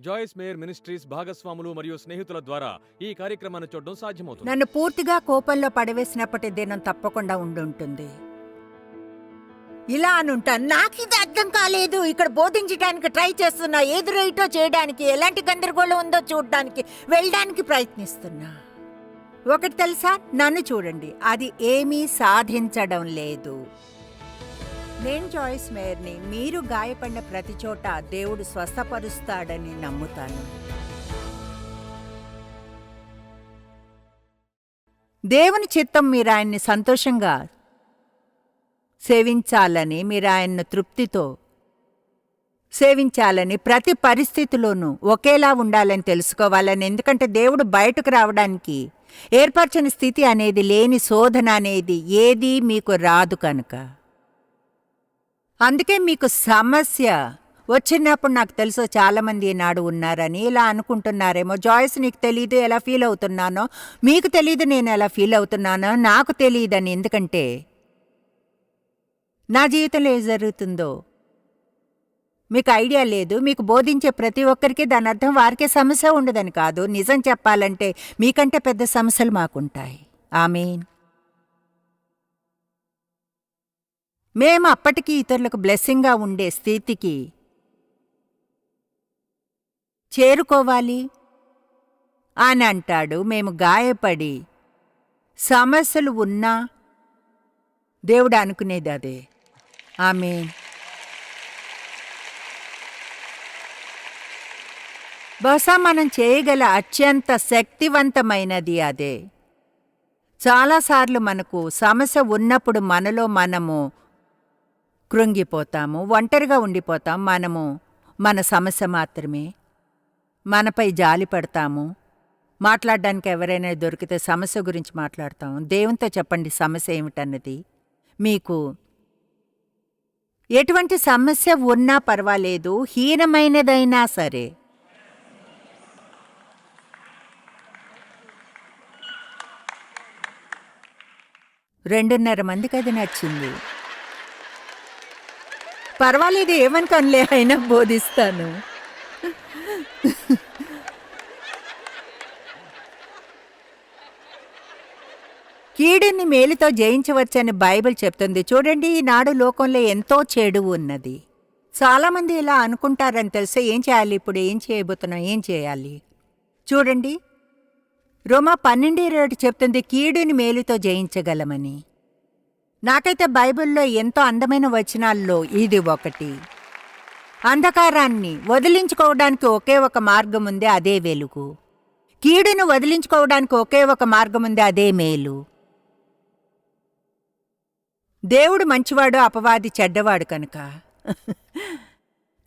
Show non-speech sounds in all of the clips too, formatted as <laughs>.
జాయిస్ mayor ministries భాగస్వాములు మరియు స్నేహితుల ద్వారా ఈ కార్యక్రమాన్ని చూడడం సాధ్యమవుతుంది. నన్ను పూర్తిగా కోపంలో పడవేసినప్పటి దినం తప్పకుండా ఉండుంటుంది. ఇలా అనుంటాను నాకు ఇది అర్థం కాలేదు. ఇక్కడ బోధించడానికి ట్రై చేస్తున్నా. ఏది రైటో చేయడానికి ఎలాంటి గందరగోళం ఉందో చూడడానికి వెళ్ళడానికి ప్రయత్నిస్తున్నా. ఒకటి తెలుసా? నన్ను చూడండి. అది ఏమీ సాధించడం లేదు. నేను జాయిస్ మేయర్ని మీరు గాయపడిన ప్రతి చోట దేవుడు స్వస్థపరుస్తాడని నమ్ముతాను. దేవుని చిత్తం మీరు ఆయన్ని సంతోషంగా సేవించాలని మీరు ఆయన్ను తృప్తితో సేవించాలని ప్రతి పరిస్థితిలోనూ ఒకేలా ఉండాలని తెలుసుకోవాలని ఎందుకంటే దేవుడు బయటకు రావడానికి ఏర్పరచని స్థితి అనేది లేని శోధన అనేది ఏదీ మీకు రాదు కనుక. అందుకే మీకు సమస్య వచ్చినప్పుడు నాకు తెలుసు చాలామంది ఈనాడు ఉన్నారని. ఇలా అనుకుంటున్నారేమో. జాయిస్ నీకు తెలియదు ఎలా ఫీల్ అవుతున్నానో? మీకు తెలియదు నేను ఎలా ఫీల్ అవుతున్నానో? నాకు తెలియదని ఎందుకంటే నా జీవితంలో ఏం జరుగుతుందో మీకు ఐడియా లేదు. మీకు బోధించే ప్రతి ఒక్కరికి దాని అర్థం వారికే సమస్య ఉండదని కాదు. నిజం చెప్పాలంటే మీకంటే పెద్ద సమస్యలు మాకుంటాయి. మీన్ మేము అప్పటికీ ఇతరులకు బ్లెస్సింగ్గా ఉండే స్థితికి చేరుకోవాలి అని అంటాడు. మేము గాయపడి సమస్యలు ఉన్నా దేవుడు అనుకునేది అదే. ఆమె బహుశా మనం చేయగల అత్యంత శక్తివంతమైనది అదే. చాలాసార్లు మనకు సమస్య ఉన్నప్పుడు మనలో మనము కృంగిపోతాము ఒంటరిగా ఉండిపోతాం మనము. మన సమస్య మాత్రమే. మనపై జాలి పడతాము. మాట్లాడడానికి ఎవరైనా దొరికితే సమస్య గురించి మాట్లాడతాం దేవునితో చెప్పండి సమస్య ఏమిటన్నది. మీకు ఎటువంటి సమస్య ఉన్నా పర్వాలేదు హీనమైనదైనా సరే. రెండున్నర మందికి అది నచ్చింది. పర్వాలేదు ఏమనుకోనులే అయినా బోధిస్తాను. కీడుని మేలుతో జయించవచ్చని బైబిల్ చెప్తుంది. చూడండి ఈనాడు లోకంలో ఎంతో చెడు ఉన్నది. చాలామంది ఇలా అనుకుంటారని తెలిస్తే ఏం చేయాలి ఇప్పుడు? ఏం చేయబోతున్నాం? ఏం చేయాలి? చూడండి రోమా పన్నెండు ఇరవై చెప్తుంది కీడుని మేలుతో జయించగలమని. నాకైతే బైబిల్లో ఎంతో అందమైన వచనాల్లో ఇది ఒకటి. అంధకారాన్ని వదిలించుకోవడానికి ఒకే ఒక మార్గం ఉంది అదే వెలుగు. కీడును వదిలించుకోవడానికి ఒకే ఒక మార్గం ఉంది అదే మేలు. దేవుడు మంచివాడు అపవాది చెడ్డవాడు కనుక.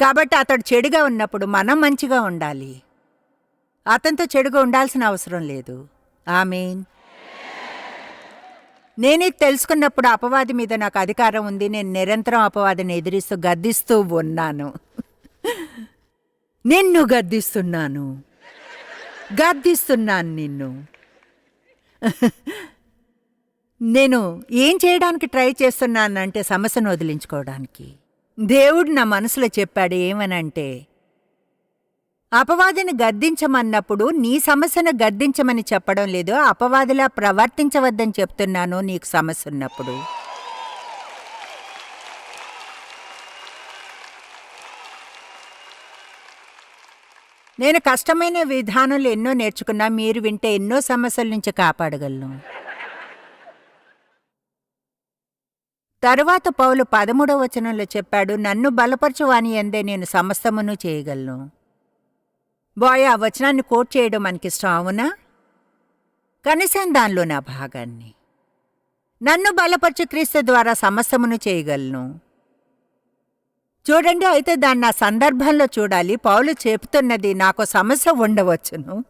కాబట్టి అతడు చెడుగా ఉన్నప్పుడు మనం మంచిగా ఉండాలి. అతనితో చెడుగా ఉండాల్సిన అవసరం లేదు. ఆమెన్. నేనే తెలుసుకున్నప్పుడు అపవాది మీద నాకు అధికారం ఉంది. నేను నిరంతరం అపవాదిని ఎదిరిస్తూ గద్దిస్తూ ఉన్నాను. నిన్ను గద్దిస్తున్నాను. గద్దిస్తున్నాను నిన్ను. నేను ఏం చేయడానికి ట్రై చేస్తున్నానంటే సమస్యను వదిలించుకోవడానికి. దేవుడు నా మనసులో చెప్పాడు ఏమనంటే అపవాదిని గద్దించమన్నప్పుడు నీ సమస్యను గద్దించమని చెప్పడం లేదు అపవాదిలా ప్రవర్తించవద్దని చెప్తున్నాను నీకు సమస్య ఉన్నప్పుడు నేను కష్టమైన విధానాలు ఎన్నో నేర్చుకున్నా మీరు వింటే ఎన్నో సమస్యల నుంచి కాపాడగలను. తరువాత పౌలు పదమూడవ వచనంలో చెప్పాడు నన్ను బలపరచువాని ఎందే నేను సమస్తమును చేయగలను. బాయ్ ఆ వచనాన్ని కోట్ చేయడం మనకిష్టం అవునా? కనీసం దానిలో నా భాగాన్ని. నన్ను బలపరచు క్రీస్తు ద్వారా సమస్తమును చేయగలను. చూడండి అయితే దాన్ని నా సందర్భంలో చూడాలి. పౌలు చెబుతున్నది నాకు సమస్య ఉండవచ్చును.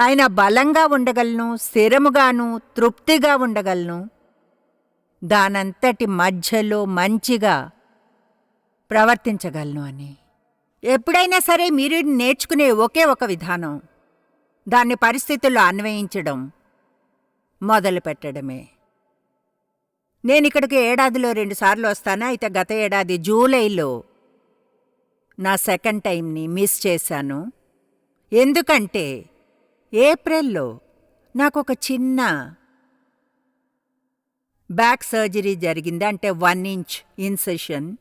ఆయన బలంగా ఉండగలను స్థిరముగాను తృప్తిగా ఉండగలను. దానంతటి మధ్యలో మంచిగా ప్రవర్తించగలను అని. ఎప్పుడైనా సరే మీరు నేర్చుకునే ఒకే ఒక విధానం. దాన్ని పరిస్థితుల్లో అన్వయించడం మొదలు పెట్టడమే. నేను ఇక్కడికి ఏడాదిలో రెండుసార్లు వస్తాను? అయితే గత ఏడాది జూలైలో నా సెకండ్ టైంని మిస్ చేశాను. ఎందుకంటే ఏప్రిల్లో నాకు ఒక చిన్న బ్యాక్ సర్జరీ జరిగింది. అంటే వన్ ఇంచ్ ఇన్సెషన్.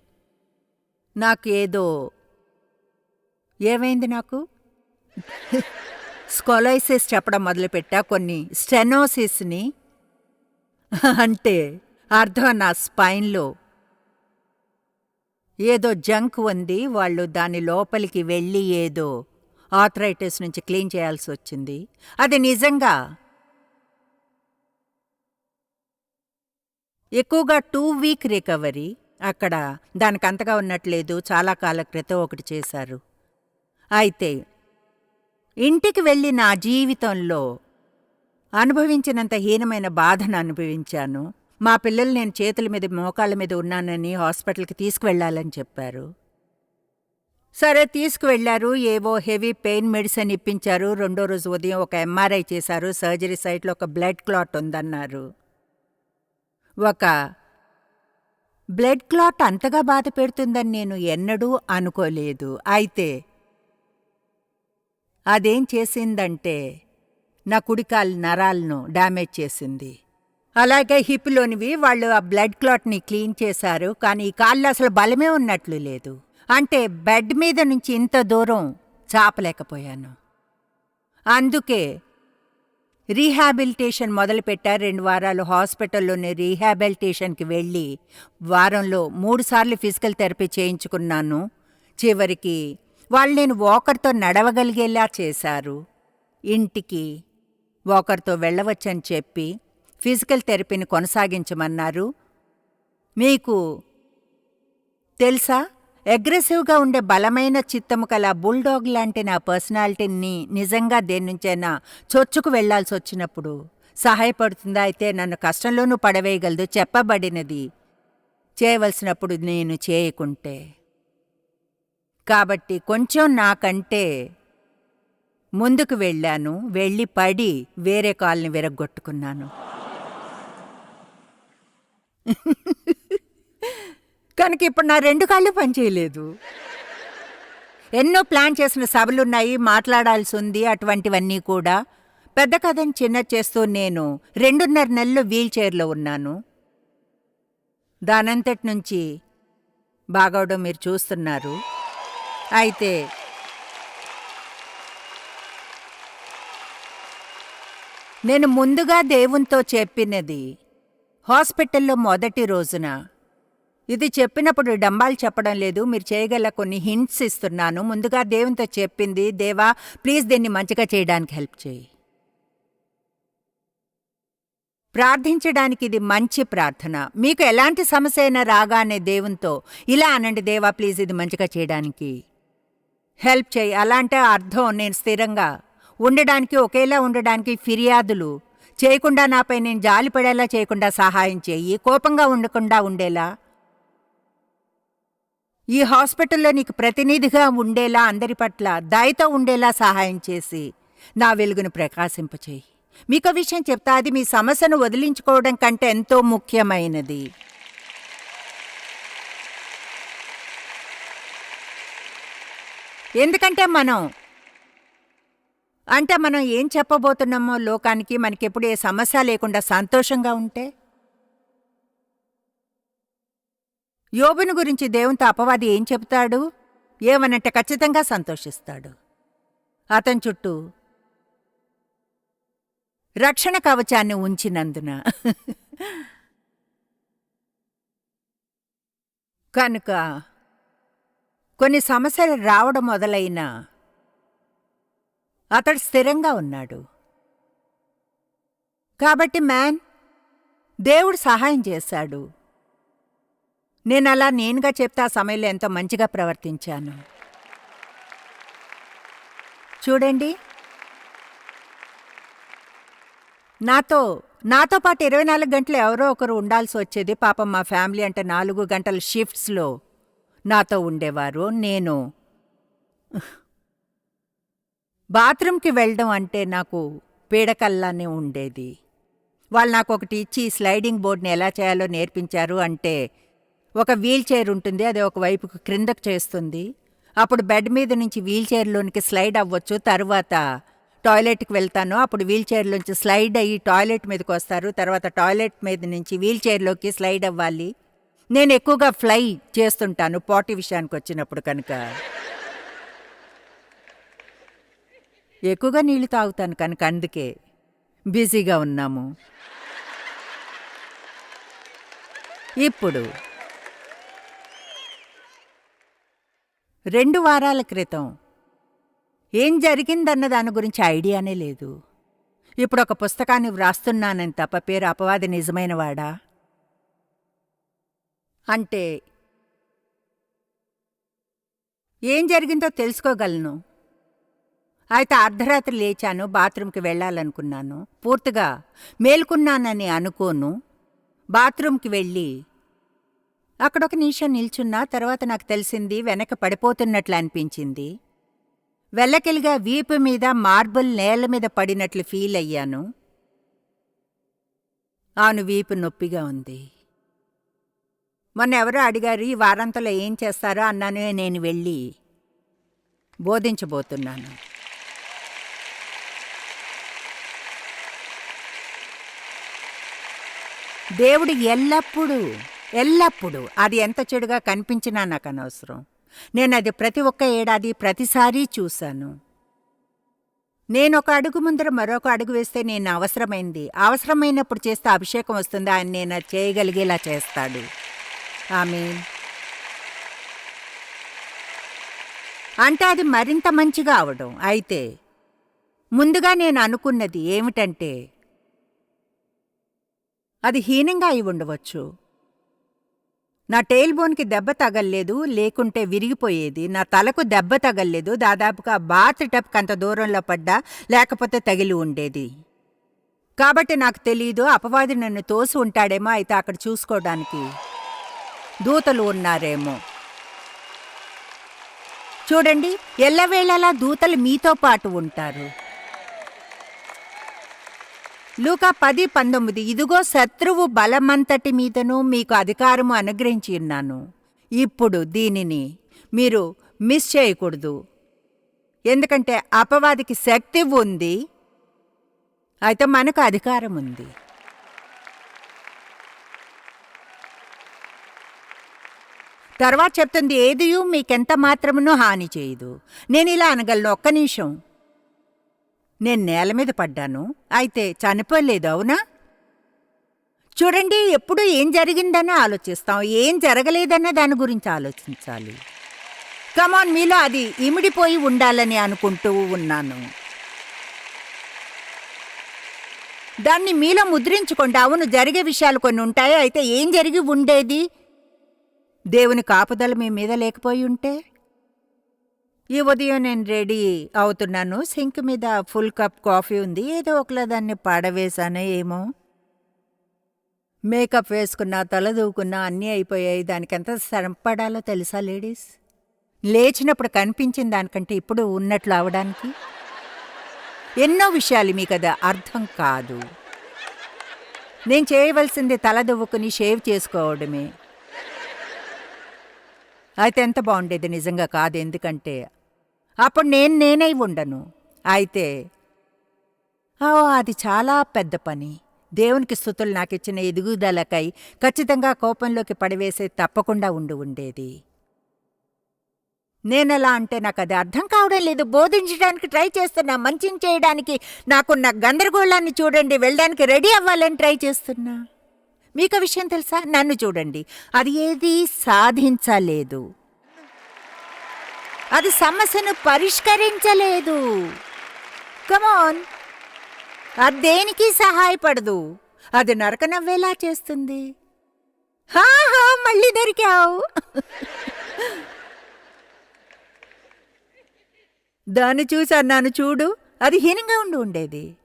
నాకు ఏదో ఏమైంది నాకు? స్కొలైసిస్ చెప్పడం మొదలుపెట్టా కొన్ని స్టెనోసిస్ని. అంటే అర్థం నా స్పైన్లో. ఏదో జంక్ ఉంది వాళ్ళు దాని లోపలికి వెళ్ళి ఏదో ఆథరైటిస్ నుంచి క్లీన్ చేయాల్సి వచ్చింది. అది నిజంగా? ఎక్కువగా టూ వీక్ రికవరీ. అక్కడ దానికి అంతగా ఉన్నట్లేదు చాలా కాల క్రితం ఒకటి చేశారు. అయితే ఇంటికి వెళ్ళి నా జీవితంలో అనుభవించినంత హీనమైన బాధను అనుభవించాను. మా పిల్లలు నేను చేతుల మీద మోకాళ్ళ మీద ఉన్నానని హాస్పిటల్కి తీసుకువెళ్ళాలని చెప్పారు. సరే తీసుకువెళ్ళారు ఏవో హెవీ పెయిన్ మెడిసిన్ ఇప్పించారు. రెండో రోజు ఉదయం ఒక ఎంఆర్ఐ చేశారు. సర్జరీ సైట్లో ఒక బ్లడ్ క్లాట్ ఉందన్నారు. ఒక బ్లడ్ క్లాట్ అంతగా బాధ పెడుతుందని నేను ఎన్నడూ అనుకోలేదు. అయితే అదేం చేసిందంటే నా కుడికాలు నరాలను డ్యామేజ్ చేసింది. అలాగే హిప్లోనివి వాళ్ళు ఆ బ్లడ్ క్లాట్ని క్లీన్ చేశారు కానీ ఈ కాళ్ళు అసలు బలమే ఉన్నట్లు లేదు. అంటే బెడ్ మీద నుంచి ఇంత దూరం చాపలేకపోయాను. అందుకే రీహాబిలిటేషన్ మొదలుపెట్టారు రెండు వారాలు హాస్పిటల్లోనే రీహాబిలిటేషన్కి వెళ్ళి వారంలో మూడుసార్లు ఫిజికల్ థెరపీ చేయించుకున్నాను. చివరికి వాళ్ళు నేను వాకర్తో నడవగలిగేలా చేశారు. ఇంటికి వాకర్తో వెళ్ళవచ్చని చెప్పి ఫిజికల్ థెరపీని కొనసాగించమన్నారు. మీకు తెలుసా? అగ్రెసివ్గా ఉండే బలమైన చిత్తము కల బుల్డాగ్ లాంటి నా పర్సనాలిటీని నిజంగా దేని నుంచైనా చొచ్చుకు వెళ్ళాల్సి వచ్చినప్పుడు సహాయపడుతుందా? అయితే నన్ను కష్టంలోనూ పడవేయగలదు చెప్పబడినది. చేయవలసినప్పుడు నేను చేయకుంటే. కాబట్టి కొంచెం నాకంటే ముందుకు వెళ్ళాను వెళ్ళి పడి వేరే కాల్ని విరగ్గొట్టుకున్నాను. కనుక ఇప్పుడు నా రెండు కాళ్ళు పనిచేయలేదు. ఎన్నో ప్లాన్ చేసిన సభలున్నాయి మాట్లాడాల్సి ఉంది అటువంటివన్నీ కూడా. పెద్ద కథని చిన్న చేస్తూ నేను రెండున్నర నెలలు వీల్ చైర్లో ఉన్నాను. దానంతటి నుంచి బాగవడం మీరు చూస్తున్నారు. అయితే నేను ముందుగా దేవునితో చెప్పినది హాస్పిటల్లో మొదటి రోజున. ఇది చెప్పినప్పుడు డంబాలు చెప్పడం లేదు మీరు చేయగల కొన్ని హింట్స్ ఇస్తున్నాను. ముందుగా దేవునితో చెప్పింది దేవా ప్లీజ్ దీన్ని మంచిగా చేయడానికి హెల్ప్ చేయి. ప్రార్థించడానికి ఇది మంచి ప్రార్థన. మీకు ఎలాంటి సమస్య అయినా రాగానే దేవునితో ఇలా అనండి దేవా ప్లీజ్ ఇది మంచిగా చేయడానికి. హెల్ప్ చేయి. అలాంటే అర్థం నేను స్థిరంగా. ఉండడానికి ఒకేలా ఉండడానికి ఫిర్యాదులు. చేయకుండా నాపై నేను జాలిపడేలా చేయకుండా సహాయం చేయి. కోపంగా ఉండకుండా ఉండేలా. ఈ హాస్పిటల్లో నీకు ప్రతినిధిగా ఉండేలా అందరి పట్ల దయతో ఉండేలా సహాయం చేసి నా వెలుగును ప్రకాశింపచేయి. మీకు విషయం చెప్తా అది మీ సమస్యను వదిలించుకోవడం కంటే ఎంతో ముఖ్యమైనది. ఎందుకంటే మనం అంటే మనం ఏం చెప్పబోతున్నామో లోకానికి మనకెప్పుడు ఏ సమస్య లేకుండా సంతోషంగా ఉంటే? యోబుని గురించి దేవునితో అపవాది ఏం చెబుతాడు? ఏమనంటే ఖచ్చితంగా సంతోషిస్తాడు. అతని చుట్టూ రక్షణ కవచాన్ని ఉంచినందున. కనుక కొన్ని సమస్యలు రావడం మొదలైన అతడు స్థిరంగా ఉన్నాడు. కాబట్టి మ్యాన్ దేవుడు సహాయం చేశాడు. నేను అలా నేనుగా చెప్తే ఆ సమయంలో ఎంతో మంచిగా ప్రవర్తించాను. చూడండి. నాతో నాతో పాటు ఇరవై నాలుగు గంటలు ఎవరో ఒకరు ఉండాల్సి వచ్చేది. పాపం మా ఫ్యామిలీ అంటే నాలుగు గంటల షిఫ్ట్స్లో నాతో ఉండేవారు నేను. బాత్రూమ్కి వెళ్ళడం అంటే నాకు పీడకల్లానే ఉండేది. వాళ్ళు నాకు ఒకటి ఇచ్చి స్లైడింగ్ బోర్డ్ని ఎలా చేయాలో నేర్పించారు అంటే ఒక వీల్ చైర్ ఉంటుంది అది ఒకవైపుకు క్రిందకు చేస్తుంది. అప్పుడు బెడ్ మీద నుంచి వీల్ చైర్లోనికి స్లైడ్ అవ్వచ్చు తర్వాత టాయిలెట్కి వెళ్తాను. అప్పుడు వీల్ చైర్లోంచి స్లైడ్ అయ్యి టాయిలెట్ మీదకి వస్తారు తర్వాత టాయిలెట్ మీద నుంచి వీల్ చైర్లోకి స్లైడ్ అవ్వాలి. నేను ఎక్కువగా ఫ్లై చేస్తుంటాను పాటి విషయానికి వచ్చినప్పుడు కనుక. ఎక్కువగా నీళ్ళు తాగుతాను కనుక అందుకే బిజీగా ఉన్నాము. ఇప్పుడు. రెండు వారాల క్రితం. ఏం జరిగిందన్న దాని గురించి ఐడియానే లేదు. ఇప్పుడు ఒక పుస్తకాన్ని వ్రాస్తున్నానని తప్ప పేరు అపవాది నిజమైనవాడా? అంటే ఏం జరిగిందో తెలుసుకోగలను. అయితే అర్ధరాత్రి లేచాను బాత్రూంకి వెళ్ళాలనుకున్నాను. పూర్తిగా మేల్కున్నానని అనుకోను. బాత్రూంకి వెళ్ళి అక్కడ ఒక నిమిషం నిల్చున్నా తర్వాత నాకు తెలిసింది వెనక పడిపోతున్నట్లు అనిపించింది. వెల్లకిలిగా వీపు మీద మార్బుల్ నేల మీద పడినట్లు ఫీల్ అయ్యాను. ఆను వీపు నొప్పిగా ఉంది. మొన్న ఎవరో అడిగారు ఈ వారాంతంలో ఏం చేస్తారో అన్నాను నేను వెళ్ళి బోధించబోతున్నాను. దేవుడు ఎల్లప్పుడూ ఎల్లప్పుడూ అది ఎంత చెడుగా కనిపించినా నాకు అనవసరం. నేను అది ప్రతి ఒక్క ఏడాది ప్రతిసారి చూశాను. నేను ఒక అడుగు ముందర మరొక అడుగు వేస్తే నేను అవసరమైంది. అవసరమైనప్పుడు చేస్తే అభిషేకం వస్తుంది ఆయన నేను చేయగలిగేలా చేస్తాడు. ఆమె అంటే అది మరింత మంచిగా అవడం. అయితే ముందుగా నేను అనుకున్నది ఏమిటంటే అది హీనంగా అయి ఉండవచ్చు. నా టెయిల్ బోన్కి దెబ్బ తగల్లేదు లేకుంటే విరిగిపోయేది. నా తలకు దెబ్బ తగల్లేదు దాదాపుగా బాత్ టప్ అంత దూరంలో పడ్డా లేకపోతే తగిలి ఉండేది. కాబట్టి నాకు తెలియదు అపవాది నన్ను తోసి ఉంటాడేమో అయితే అక్కడ చూసుకోవడానికి. దూతలు ఉన్నారేమో. చూడండి ఎల్లవేళలా దూతలు మీతో పాటు ఉంటారు. లూకా పది పంతొమ్మిది ఇదిగో శత్రువు బలమంతటి మీదను మీకు అధికారము అనుగ్రహించి ఉన్నాను. ఇప్పుడు దీనిని మీరు మిస్ చేయకూడదు. ఎందుకంటే అపవాదికి శక్తి ఉంది. అయితే మనకు అధికారం ఉంది తర్వాత చెప్తుంది ఏదియూ మీకెంత మాత్రమునో హాని చేయదు? నేను ఇలా అనగలను ఒక్క నిమిషం. నేను నేల మీద పడ్డాను అయితే చనిపోలేదు అవునా? చూడండి ఎప్పుడు ఏం జరిగిందని ఆలోచిస్తాం ఏం జరగలేదన్న దాని గురించి ఆలోచించాలి. కమాన్ మీలో అది ఇమిడిపోయి ఉండాలని అనుకుంటూ ఉన్నాను. దాన్ని మీలో ముద్రించుకోండి అవును జరిగే విషయాలు కొన్ని ఉంటాయి అయితే ఏం జరిగి ఉండేది? దేవుని కాపుదల మీ మీద లేకపోయి ఉంటే? ఈ ఉదయం నేను రెడీ అవుతున్నాను. సింక్ మీద ఫుల్ కప్ కాఫీ ఉంది. ఏదో ఒకలా దాన్ని పాడవేశాను ఏమో. మేకప్ వేసుకున్నా తలదూకున్నా అన్నీ అయిపోయాయి. దానికి ఎంత శ్రమ పడాలో తెలుసా లేడీస్? లేచినప్పుడు కనిపించిన దానికంటే ఇప్పుడు ఉన్నట్లు అవడానికి? ఎన్నో విషయాలు మీకు అది అర్థం కాదు. నేను చేయవలసింది తల దువ్వుకుని షేవ్ చేసుకోవడమే. అయితే ఎంత బాగుండేది నిజంగా కాదు ఎందుకంటే అప్పుడు నేను నేనై ఉండను. అయితే అది చాలా పెద్ద పని. దేవునికి స్థుతులు నాకు ఇచ్చిన ఎదుగుదలకై ఖచ్చితంగా కోపంలోకి పడివేసే తప్పకుండా ఉండి ఉండేది. నేనెలా అంటే నాకు అది అర్థం కావడం లేదు. బోధించడానికి ట్రై చేస్తున్నా. మంచిని చేయడానికి నాకున్న గందరగోళాన్ని చూడండి. వెళ్ళడానికి రెడీ అవ్వాలని ట్రై చేస్తున్నా. మీకు విషయం తెలుసా? నన్ను చూడండి. అది ఏది సాధించలేదు. అది సమస్యను పరిష్కరించలేదు. కమోన్ అది దేనికి సహాయపడదు? అది నరక నవ్వేలా చేస్తుంది. హా హా మళ్ళీ దొరికావు. దాన్ని చూసి అన్నాను చూడు అది హీనంగా ఉండి ఉండేది.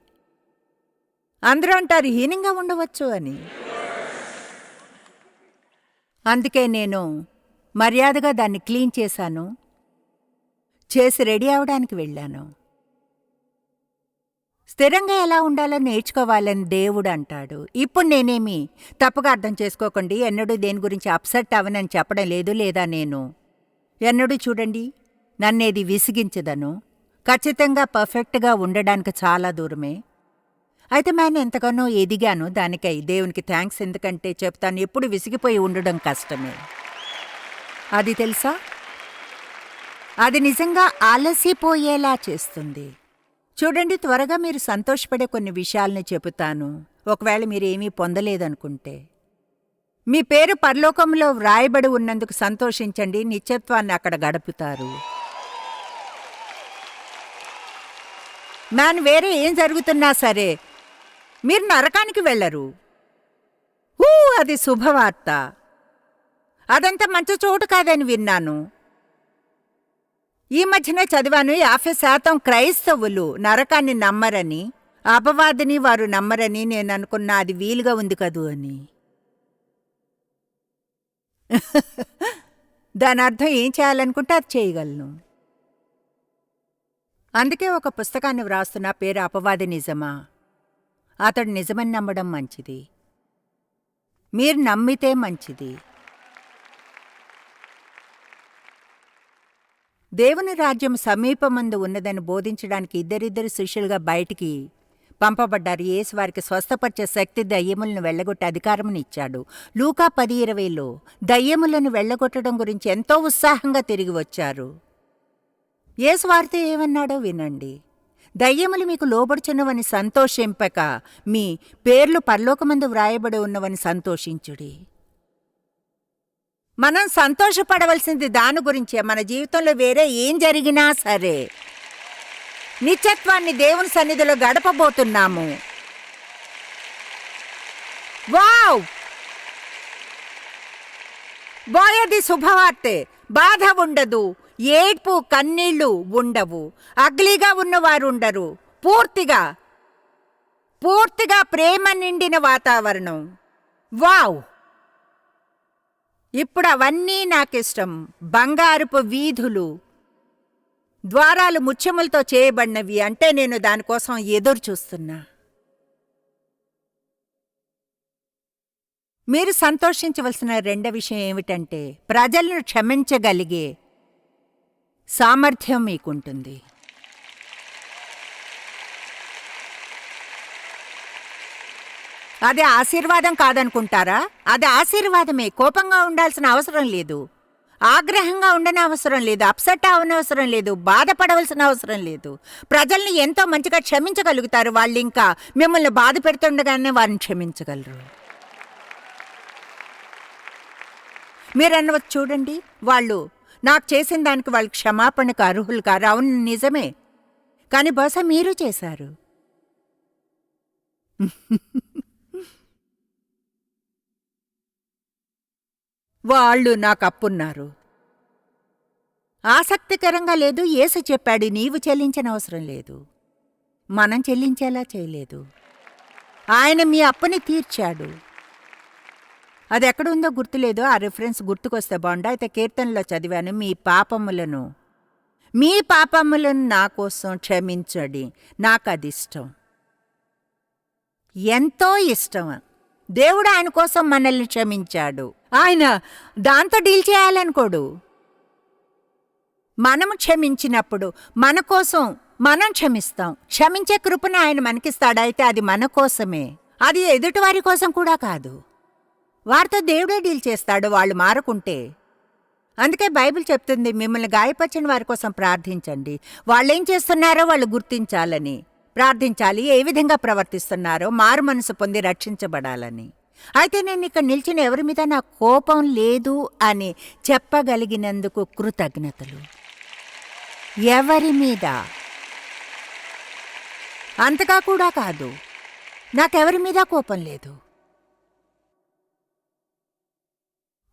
అందరూ అంటారు హీనంగా ఉండవచ్చు అని. అందుకే నేను మర్యాదగా దాన్ని క్లీన్ చేశాను. చేసి రెడీ అవడానికి వెళ్ళాను. స్థిరంగా ఎలా ఉండాలో నేర్చుకోవాలని దేవుడు అంటాడు. ఇప్పుడు నేనేమి తప్పుగా అర్థం చేసుకోకండి. ఎన్నడూ దేని గురించి అప్సెట్ అవనని చెప్పడం లేదు లేదా నేను? ఎన్నడూ చూడండి నన్నేది విసిగించదను. ఖచ్చితంగా పర్ఫెక్ట్గా ఉండడానికి చాలా దూరమే. అయితే నేను ఎంతగానో ఎదిగాను. దానికై దేవునికి థ్యాంక్స్. ఎందుకంటే చెప్తాను ఎప్పుడు విసిగిపోయి ఉండడం కష్టమే. అది తెలుసా? అది నిజంగా ఆలసిపోయేలా చేస్తుంది. చూడండి త్వరగా మీరు సంతోషపడే కొన్ని విషయాల్ని చెబుతాను. ఒకవేళ మీరు ఏమీ పొందలేదనుకుంటే. మీ పేరు పరలోకంలో వ్రాయబడి ఉన్నందుకు సంతోషించండి. నిత్యత్వాన్ని అక్కడ గడుపుతారు. మ్యాన్ వేరే ఏం జరుగుతున్నా సరే మీరు నరకానికి వెళ్ళరు. ఊ అది శుభవార్త. అదంతా మంచి చోటు కాదని విన్నాను. ఈ మధ్యనే చదివాను యాభై శాతం క్రైస్తవులు నరకాన్ని నమ్మరని అపవాదిని వారు నమ్మరని నేను అనుకున్నా అది వీలుగా ఉంది కదూ అని. <laughs> దాని అర్థం ఏం చేయాలనుకుంటే అది చేయగలను. అందుకే ఒక పుస్తకాన్ని వ్రాస్తున్న పేరు అపవాది నిజమా? అతడు నిజమని నమ్మడం మంచిది. మీరు నమ్మితే మంచిది. దేవుని రాజ్యం సమీపమందు ఉన్నదని బోధించడానికి ఇద్దరిద్దరు శిష్యులుగా బయటికి పంపబడ్డారు. యేసు వారికి స్వస్థపరిచే శక్తి దయ్యములను వెళ్ళగొట్టే అధికారమునిచ్చాడు లూకా పది ఇరవైలో దయ్యములను వెళ్ళగొట్టడం గురించి ఎంతో ఉత్సాహంగా తిరిగి వచ్చారు. యేసు వారితో ఏమన్నాడో వినండి. దయ్యములు మీకు లోబడుచున్నవని సంతోషింపక మీ పేర్లు పరలోకమందు వ్రాయబడి ఉన్నవని సంతోషించుడి. మనం సంతోషపడవలసింది దాని గురించే. మన జీవితంలో వేరే ఏం జరిగినా సరే నిత్యత్వాన్ని దేవుని సన్నిధిలో గడపబోతున్నాము. వావ్! బోయది శుభవార్తె. బాధ ఉండదు. ఏడ్పు కన్నీళ్ళు ఉండవు. అగ్లీగా ఉన్నవారు ఉండరు పూర్తిగా పూర్తిగా ప్రేమ నిండిన వాతావరణం. వావ్! ఇప్పుడు అవన్నీ నాకిష్టం. బంగారుపు వీధులు. ద్వారాలు ముత్యములతో చేయబడినవి అంటే నేను దానికోసం ఎదురు చూస్తున్నా మీరు సంతోషించవలసిన రెండో విషయం ఏమిటంటే ప్రజలను క్షమించగలిగే సామర్థ్యం మీకుంటుంది. అది ఆశీర్వాదం కాదనుకుంటారా? అది ఆశీర్వాదమే. కోపంగా ఉండాల్సిన అవసరం లేదు. ఆగ్రహంగా ఉండని అవసరం లేదు. అప్సెట్ అవనవసరం లేదు. బాధపడవలసిన అవసరం లేదు. ప్రజల్ని ఎంతో మంచిగా క్షమించగలుగుతారు. వాళ్ళు ఇంకా మిమ్మల్ని బాధ పెడుతుండగానే వారిని క్షమించగలరు. మీరు చూడండి. వాళ్ళు నాకు చేసిన దానికి వాళ్ళు క్షమాపణకు అర్హులు కారు అవును నిజమే. కానీ బహుశా మీరు చేశారు. <laughs> వాళ్ళు నాకు అప్పున్నారు. ఆసక్తికరంగా లేదు ఏసు చెప్పాడు నీవు చెల్లించిన అవసరం లేదు. మనం చెల్లించేలా చేయలేదు. ఆయన మీ అప్పుని తీర్చాడు. అది ఎక్కడుందో గుర్తులేదు. ఆ రిఫరెన్స్ గుర్తుకొస్తే బాగుండా. అయితే కీర్తనలో చదివాను మీ పాపములను. మీ పాపములను నా కోసం క్షమించండి. నాకు అది ఇష్టం. ఎంతో ఇష్టం. దేవుడు ఆయన కోసం మనల్ని క్షమించాడు. ఆయన దాంతో డీల్ చేయాలనుకోడు. మనము క్షమించినప్పుడు మన కోసం మనం క్షమిస్తాం. క్షమించే కృపను ఆయన మనకిస్తాడు. అయితే అది మన కోసమే. అది ఎదుటివారి కోసం కూడా కాదు. వారితో దేవుడే డీల్ చేస్తాడు వాళ్ళు మారకుంటే. అందుకే బైబిల్ చెప్తుంది మిమ్మల్ని గాయపరిచిన వారి కోసం ప్రార్థించండి. వాళ్ళేం చేస్తున్నారో వాళ్ళు గుర్తించాలని. ప్రార్థించాలి ఏ విధంగా ప్రవర్తిస్తున్నారో మారు మనసు పొంది రక్షించబడాలని. అయితే నేను ఇక్కడ నిలిచిన ఎవరి మీద నా కోపం లేదు అని చెప్పగలిగినందుకు కృతజ్ఞతలు. ఎవరి మీద? అంతగా కూడా కాదు. నాకెవరి మీద కోపం లేదు.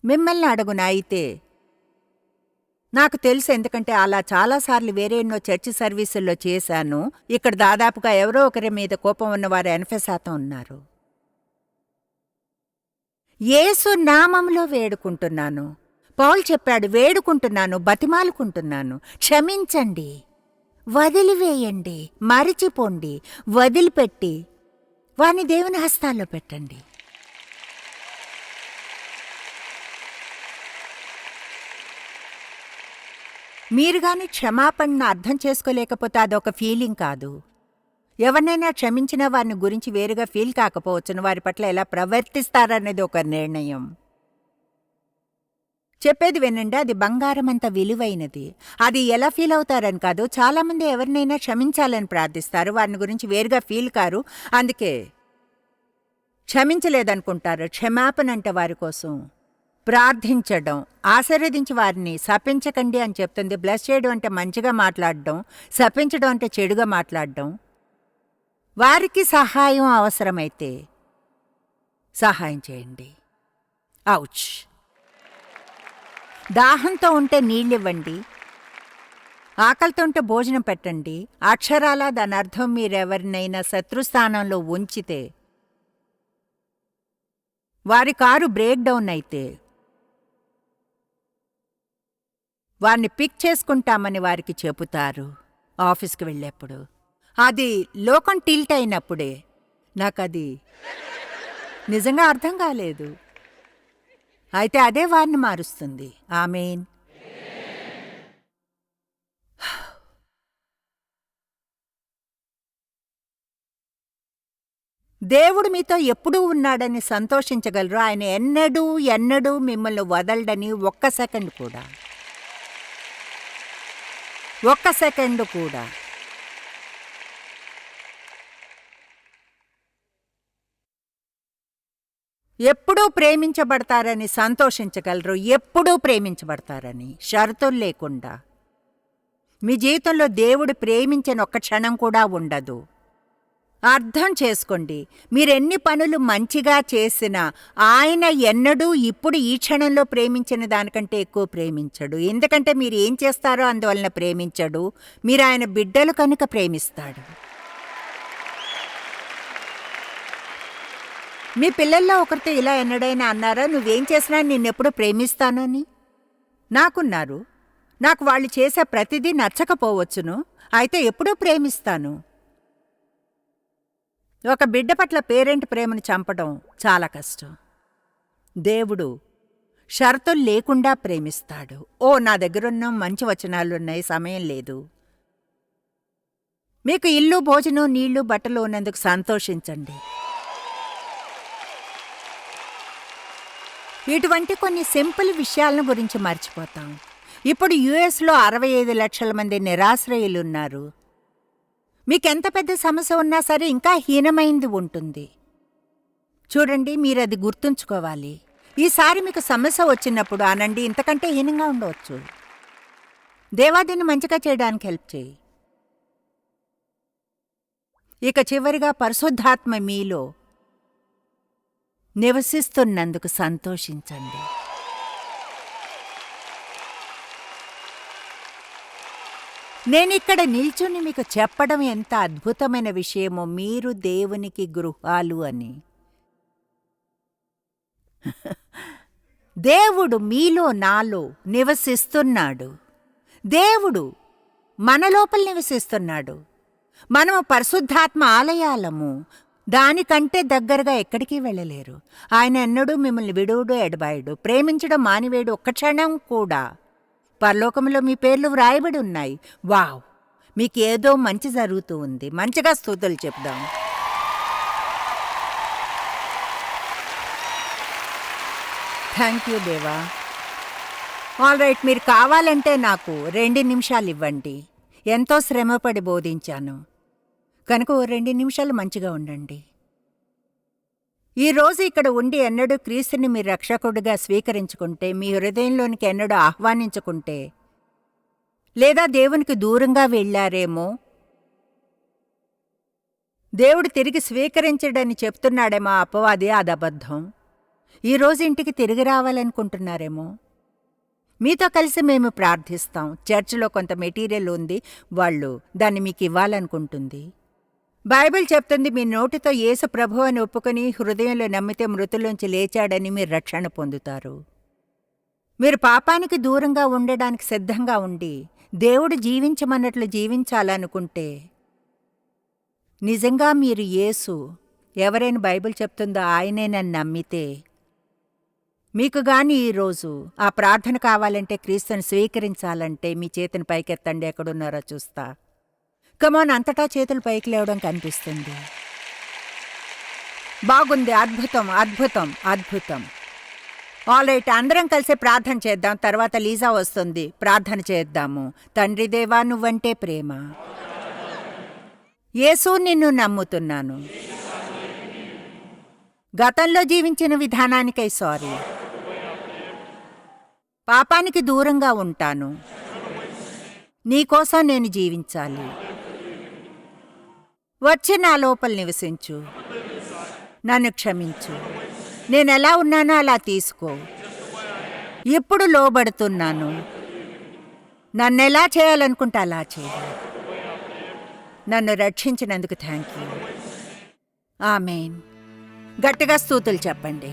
మిమ్మల్ని అడుగున అయితే? నాకు తెలుసు ఎందుకంటే అలా చాలాసార్లు వేరే ఎన్నో చర్చి సర్వీసుల్లో చేశాను. ఇక్కడ దాదాపుగా ఎవరో ఒకరి మీద కోపం ఉన్నవారు ఎనభై శాతం ఉన్నారు. యేసు నామంలో వేడుకుంటున్నాను. పౌల్ చెప్పాడు వేడుకుంటున్నాను బతిమాలుకుంటున్నాను. క్షమించండి వదిలివేయండి మరిచిపోండి వదిలిపెట్టి వాని దేవుని హస్తాల్లో పెట్టండి. మీరు గాని క్షమాపణను అర్థం చేసుకోలేకపోతే అదొక ఫీలింగ్ కాదు. ఎవరినైనా క్షమించిన వారిని గురించి వేరుగా ఫీల్ కాకపోవచ్చును. వారి పట్ల ఎలా ప్రవర్తిస్తారనేది ఒక నిర్ణయం. చెప్పేది వినండి అది బంగారం అంత విలువైనది. అది ఎలా ఫీల్ అవుతారని కాదు. చాలామంది ఎవరినైనా క్షమించాలని ప్రార్థిస్తారు. వారిని గురించి వేరుగా ఫీల్ కారు. అందుకే క్షమించలేదనుకుంటారు. క్షమాపణ అంటే వారి కోసం. ప్రార్థించడం ఆశీర్వదించి వారిని శపించకండి అని చెప్తుంది. బ్లెస్ చేయడం అంటే మంచిగా మాట్లాడడం శపించడం అంటే చెడుగా మాట్లాడడం. వారికి సహాయం అవసరమైతే సహాయం చేయండి. ఔచ్. దాహంతో ఉంటే నీళ్ళివ్వండి. ఆకలితో ఉంటే భోజనం పెట్టండి. అక్షరాల దాని అర్థం మీరెవరినైనా శత్రుస్థానంలో ఉంచితే వారి కారు బ్రేక్ డౌన్ అయితే వారిని పిక్ చేసుకుంటామని వారికి చెబుతారు ఆఫీస్కి వెళ్ళేప్పుడు. అది లోకం టిల్ట్ అయినప్పుడే నాకది నిజంగా అర్థం కాలేదు. అయితే అదే వారిని మారుస్తుంది. ఆమెన్. దేవుడు మీతో ఎప్పుడూ ఉన్నాడని సంతోషించగలరు. ఆయన ఎన్నడూ ఎన్నడూ మిమ్మల్ని వదలడని ఒక్క సెకండ్ కూడా. ఒక్క సెకండ్ కూడా. ఎప్పుడూ ప్రేమించబడతారని సంతోషించగలరు ఎప్పుడూ ప్రేమించబడతారని షరతులు లేకుండా. మీ జీవితంలో దేవుడు ప్రేమించని ఒక్క క్షణం కూడా ఉండదు. అర్థం చేసుకోండి. మీరెన్ని పనులు మంచిగా చేసినా ఆయన ఎన్నడూ ఇప్పుడు ఈ క్షణంలో ప్రేమించిన దానికంటే ఎక్కువ ప్రేమించడు. ఎందుకంటే మీరు ఏం చేస్తారో అందువలన ప్రేమించడు. మీరు ఆయన బిడ్డలు కనుక ప్రేమిస్తాడు. మీ పిల్లల్లో ఒకరితో ఇలా ఎన్నడైనా అన్నారా? నువ్వేం చేసినా నిన్నెప్పుడు ప్రేమిస్తానని నాకున్నారు. నాకు వాళ్ళు చేసే ప్రతిదీ నచ్చకపోవచ్చును. అయితే ఎప్పుడూ ప్రేమిస్తాను. ఒక బిడ్డ పట్ల పేరెంట్ ప్రేమను చంపడం చాలా కష్టం. దేవుడు షరతులు లేకుండా ప్రేమిస్తాడు. ఓ నా దగ్గరున్న మంచి వచనాలున్నాయి సమయం లేదు. మీకు ఇల్లు భోజనం నీళ్ళు బట్టలు ఉన్నందుకు సంతోషించండి. ఇటువంటి కొన్ని సింపుల్ విషయాలను గురించి మర్చిపోతాం. ఇప్పుడు యుఎస్లో అరవై ఐదు లక్షల మంది నిరాశ్రయులున్నారు. మీకెంత పెద్ద సమస్య ఉన్నా సరే ఇంకా హీనమైంది ఉంటుంది. చూడండి మీరు అది గుర్తుంచుకోవాలి. ఈసారి మీకు సమస్య వచ్చినప్పుడు ఆనండి ఇంతకంటే హీనంగా ఉండవచ్చు. దేవాదిని మంచిగా చేయడానికి హెల్ప్ చేయి. ఇక చివరిగా పరిశుద్ధాత్మ మీలో నివసిస్తున్నందుకు సంతోషించండి. నేనిక్కడ నిల్చుని మీకు చెప్పడం ఎంత అద్భుతమైన విషయమో మీరు దేవునికి గృహాలు అని. దేవుడు మీలో నాలో నివసిస్తున్నాడు. దేవుడు మన లోపల నివసిస్తున్నాడు. మనము పరిశుద్ధాత్మ ఆలయాలము. దానికంటే దగ్గరగా ఎక్కడికి వెళ్ళలేరు. ఆయన ఎన్నడూ మిమ్మల్ని విడువుడు ఎడబాయుడు. ప్రేమించడం మానివేడు ఒక్క క్షణం కూడా. పరలోకంలో మీ పేర్లు వ్రాయబడి ఉన్నాయి. వావ్. మీకు ఏదో మంచి జరుగుతూ ఉంది. మంచిగా స్థూతులు చెప్దాం. థ్యాంక్ యూ దేవా ఆల్ రైట్ మీరు కావాలంటే నాకు రెండు నిమిషాలు ఇవ్వండి. ఎంతో శ్రమపడి బోధించాను. కనుక రెండు నిమిషాలు మంచిగా ఉండండి. ఈ రోజు ఇక్కడ ఉండి ఎన్నడూ క్రీస్తుని మీ రక్షకుడిగా స్వీకరించుకుంటే మీ హృదయంలోనికి ఎన్నడూ ఆహ్వానించుకుంటే లేదా దేవునికి దూరంగా వెళ్ళారేమో? దేవుడు తిరిగి స్వీకరించడని చెప్తున్నాడేమో అపవాది అది అబద్ధం. ఈరోజు ఇంటికి తిరిగి రావాలనుకుంటున్నారేమో? మీతో కలిసి మేము ప్రార్థిస్తాం. చర్చిలో కొంత మెటీరియల్ ఉంది వాళ్ళు దాన్ని మీకు ఇవ్వాలనుకుంటుంది. బైబిల్ చెప్తుంది మీ నోటితో యేసు ప్రభు అని ఒప్పుకొని హృదయంలో నమ్మితే మృతుల్లోంచి లేచాడని మీరు రక్షణ పొందుతారు. మీరు పాపానికి దూరంగా ఉండడానికి సిద్ధంగా ఉండి దేవుడు జీవించమన్నట్లు జీవించాలనుకుంటే నిజంగా మీరు యేసు ఎవరైనా బైబిల్ చెప్తుందో ఆయనేనని నమ్మితే మీకు గాని ఈరోజు ఆ ప్రార్థన కావాలంటే క్రీస్తుని స్వీకరించాలంటే మీ చేతిని పైకెత్తండి ఎక్కడున్నారో చూస్తా. కమాన్ అంతటా చేతులు పైకి లేవడం కనిపిస్తుంది. బాగుంది అద్భుతం అద్భుతం అద్భుతం. ఆల్ రైట్ అందరం కలిసి ప్రార్థన చేద్దాం. తర్వాత లీజా వస్తుంది. ప్రార్థన చేద్దాము. తండ్రి దేవా నువ్వంటే ప్రేమ. యేసు నిన్ను నమ్ముతున్నాను. గతంలో జీవించిన విధానానికై సారీ. పాపానికి దూరంగా ఉంటాను. నీకోసం నేను జీవించాలి. వచ్చి నా లోపల నివసించు. నన్ను క్షమించు. నేను ఎలా ఉన్నానో అలా తీసుకో. ఇప్పుడు లోబడుతున్నాను. నన్ను ఎలా చేయాలనుకుంటే అలా చేయాలి నన్ను రక్షించినందుకు థ్యాంక్ యూ ఆమెన్. గట్టిగా స్తూతులు చెప్పండి.